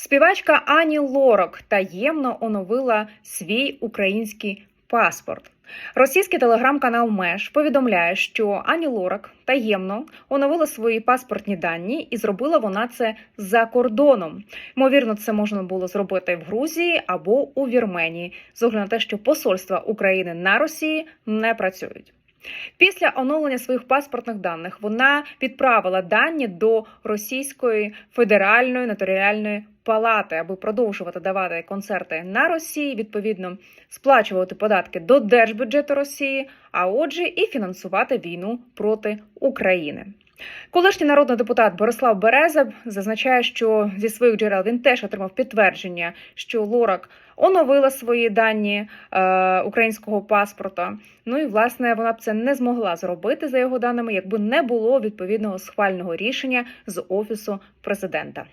Співачка Ані Лорак таємно оновила свій український паспорт. Російський телеграм-канал Меж повідомляє, що Ані Лорак таємно оновила свої паспортні дані, і зробила вона це за кордоном. Ймовірно, це можна було зробити в Грузії або у Вірменії, з огляду на те, що посольства України на Росії не працюють. Після оновлення своїх паспортних даних вона відправила дані до Російської федеральної нотаріальної палати, аби продовжувати давати концерти на Росії, відповідно сплачувати податки до держбюджету Росії, а отже, і фінансувати війну проти України. Колишній народний депутат Борислав Береза зазначає, що зі своїх джерел він теж отримав підтвердження, що Лорак оновила свої дані е, українського паспорта. Ну і власне вона б це не змогла зробити за його даними, якби не було відповідного схвального рішення з офісу президента.